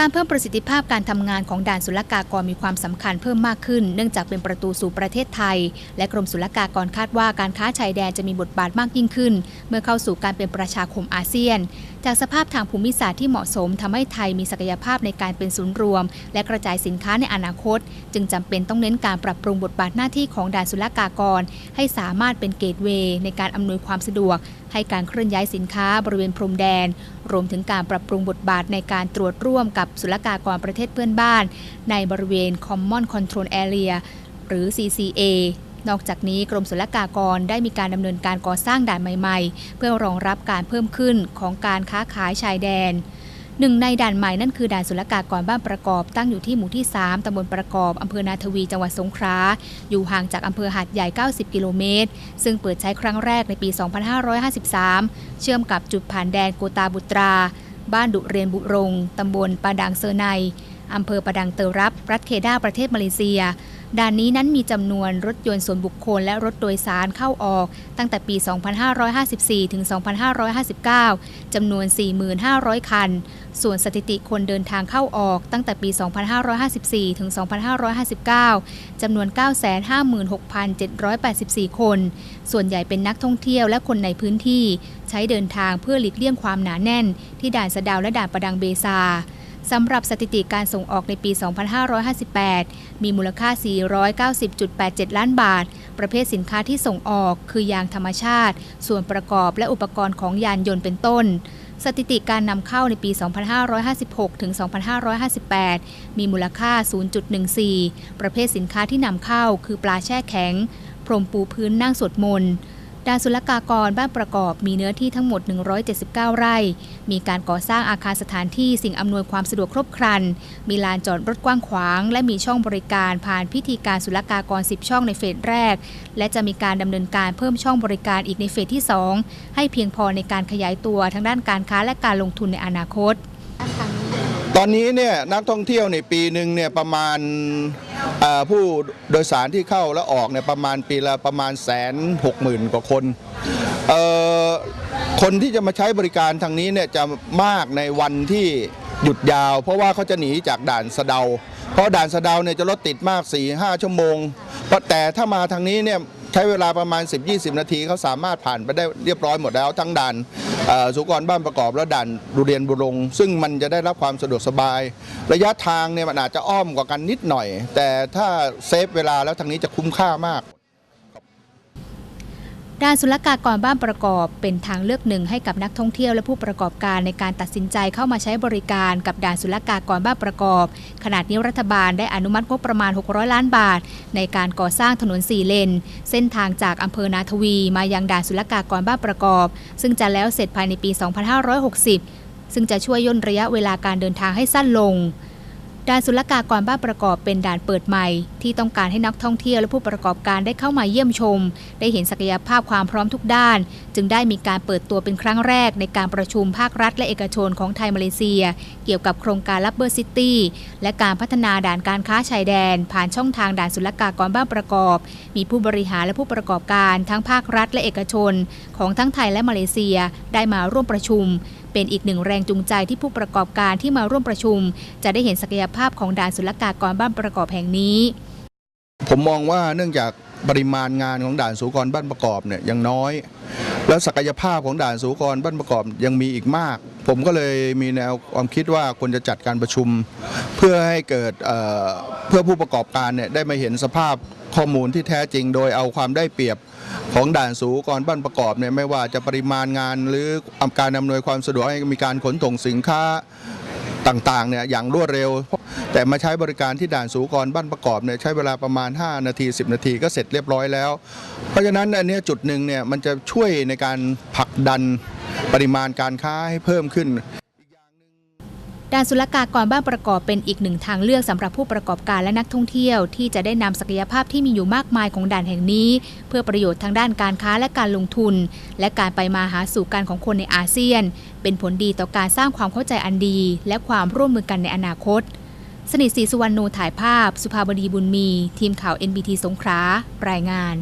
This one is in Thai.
การเพิ่มประสิทธิภาพการทำงานของด่านศุลกากรมีความสำคัญเพิ่มมากขึ้น เนื่องจากเป็นประตูสู่ประเทศไทย และกรมศุลกากรคาดว่าการค้าชายแดนจะมีบทบาทมากยิ่งขึ้น เมื่อเข้าสู่การเป็นประชาคมอาเซียน จากสภาพทางภูมิศาสตร์ที่เหมาะสมทำให้ไทยมีศักยภาพในการเป็นศูนย์รวม และกระจายสินค้าในอนาคต จึงจำเป็นต้องเน้นการปรับปรุงบทบาทหน้าที่ของด่านศุลกากร ให้สามารถเป็นเกตเวย์ในการอำนวยความสะดวก ให้การเคลื่อนย้ายสินค้าบริเวณพรมแดน รวมถึงการปรับปรุงบทบาทในการตรวจร่วมกับศุลกากรประเทศเพื่อนบ้าน ในบริเวณ Common Control Area หรือ CCA นอกจากนี้กรมศุลกากรได้มีการดำเนินการก่อสร้างด่านใหม่ ๆ เพื่อรองรับการเพิ่มขึ้นของการค้าขายชายแดนหนึ่งในด่านใหม่นั่นคือด่านศุลกากรบ้านประกอบ ตั้งอยู่ที่หมู่ที่ 3 ตำบลประกอบ อำเภอนาทวี จังหวัดสงขลา อยู่ห่างจากอำเภอหาดใหญ่ 90 กิโลเมตร ซึ่งเปิดใช้ครั้งแรกในปี 2553 เชื่อมกับจุดผ่านแดนโกตาบุตรา บ้านดุเรียนบุรง ตำบลปาดังเซอร์ไนอำเภอปาดังเตอรับ รัฐเคดาประเทศมาเลเซีย ด่านนี้นั้นมีจำนวนรถยนต์ส่วนบุคคลและรถโดยสารเข้าออก ตั้งแต่ปี 2554 ถึง 2559 จำนวน 4,500 คัน ส่วนสถิติคนเดินทางเข้าออกตั้งแต่ปี 2554 ถึง 2559 จำนวน 956,784 คน ส่วนใหญ่เป็นนักท่องเที่ยวและคนในพื้นที่ ใช้เดินทางเพื่อหลีกเลี่ยงความหนาแน่น ที่ด่านสะดาวและด่านประดังเบซา สำหรับสถิติการส่งออกในปี 2558 มีมูลค่า 490.87 ล้านบาท ประเภทสินค้าที่ส่งออกคือยางธรรมชาติ ส่วนประกอบและอุปกรณ์ของยานยนต์เป็นต้น สถิติการนำเข้าในปี 2556 ถึง 2558 มีมูลค่า 0.14 ประเภทสินค้าที่นำเข้าคือปลาแช่แข็ง พรมปูพื้นนั่งสวดมนต์ ด่านศุลกากรบ้านประกอบมีเนื้อที่ทั้งหมด 179 ไร่ มีการก่อสร้างอาคารสถานที่สิ่งอำนวยความสะดวกครบครัน มีลานจอดรถกว้างขวาง และมีช่องบริการผ่านพิธีการศุลกากร 10 ช่องในเฟสแรก และจะมีการดำเนินการเพิ่มช่องบริการอีกในเฟสที่ 2 ให้เพียงพอในการขยายตัวทางด้านการค้าและการลงทุนในอนาคต ตอนนี้เนี่ยนักท่องเที่ยวในปีหนึ่งเนี่ยประมาณผู้โดยสารที่เข้าและออกเนี่ยประมาณปีละประมาณแสนหกหมื่นกว่าคนคนที่จะมาใช้บริการทางนี้เนี่ยจะมากในวันที่หยุดยาว เพราะว่าเขาจะหนีจากด่านสะเดา เพราะด่านสะเดาเนี่ยจะรถติดมาก4-5 ชั่วโมงเพราะแต่ถ้ามาทางนี้เนี่ย ใช้เวลาประมาณ 10-20 นาทีเขาสามารถผ่านไปได้เรียบร้อยหมดแล้ว ทั้งด่านสุกรบ้านประกอบและด่านดุเรียนบุรงซึ่งมันจะได้รับความสะดวกสบาย ระยะทางเนี่ยมันอาจจะอ้อมกว่ากันนิดหน่อย แต่ถ้าเซฟเวลาแล้วทางนี้จะคุ้มค่ามาก ด่านศุลกากรบ้านประกอบเป็นทางเลือกหนึ่งให้กับนักท่องเที่ยวและผู้ประกอบการในการตัดสินใจเข้ามาใช้บริการกับด่านศุลกากรบ้านประกอบขณะนี้รัฐบาลได้อนุมัติงบประมาณ 600 ล้านบาท ในการก่อสร้างถนน4เลน เส้นทางจากอำเภอนาทวีมายังด่านศุลกากรบ้านประกอบ ซึ่งจะแล้วเสร็จภายในปี 2560 ซึ่งจะช่วยย่นระยะเวลาการเดินทางให้สั้นลง ด่านศุลกากรบ้านประกอบเป็นด่านเปิดใหม่ ที่ต้องการให้นักท่องเที่ยวและผู้ประกอบการได้เข้ามาเยี่ยมชม ได้เห็นศักยภาพความพร้อมทุกด้าน จึงได้มีการเปิดตัวเป็นครั้งแรกในการประชุมภาครัฐและเอกชนของไทยมาเลเซีย เกี่ยวกับโครงการลับเบอร์ซิตี้และการพัฒนาด่านการค้าชายแดน ผ่านช่องทางด่านศุลกากรบ้านประกอบ มีผู้บริหารและผู้ประกอบการ ทั้งภาครัฐและเอกชน ของทั้งไทยและมาเลเซียได้มาร่วมประชุม เป็นอีกหนึ่งแรงจูงใจที่ผู้ประกอบการที่มาร่วมประชุม จะได้เห็นศักยภาพของด่านศุลกากรบ้านประกอบแห่งนี้ ผมมองว่าเนื่องจากปริมาณงานของด่านสูกรบ้านประกอบเนี่ยยังน้อย แล้วศักยภาพของด่านสูกรบ้านประกอบยังมีอีกมาก ผมก็เลยมีแนวความคิดว่าควรจะจัดการประชุม เพื่อให้เกิดเเพื่อผู้ประกอบการเนี่ยได้มาเห็นสภาพข้อมูลที่แท้จริง โดยเอาความได้เปรียบ ของด่านสูกรบ้านประกอบเนี่ยไม่ว่าจะปริมาณงานหรือการอำนวยความสะดวกให้มีการขนส่งสินค้าต่างๆเนี่ยอย่างรวดเร็ว แต่มาใช้บริการที่ด่านสูกรบ้านประกอบเนี่ยใช้เวลาประมาณ 5 นาที 10 นาทีก็เสร็จเรียบร้อยแล้ว เพราะฉะนั้นอันนี้จุดหนึ่งเนี่ยมันจะช่วยในการผลักดันปริมาณการค้าให้เพิ่มขึ้นานศุลกากรบ้านประกอบเป็นอีกหนึ่งทางเลือกสำหรับผู้ประกอบการและนักท่องเที่ยว ที่จะได้นำศักยภาพที่มีอยู่มากมายของด่านแห่งนี้ เพื่อประโยชน์ทางด้านการค้าและการลงทุน และการไปมาหาสู่กันของคนในอาเซียน เป็นผลดีต่อการสร้างความเข้าใจอันดี และความร่วมมือกันในอนาคต สนิทศรีสุวรรณโนถ่ายภาพ สุภาบดีบุญมี ทีมข่าว NBT สงขลารายงาน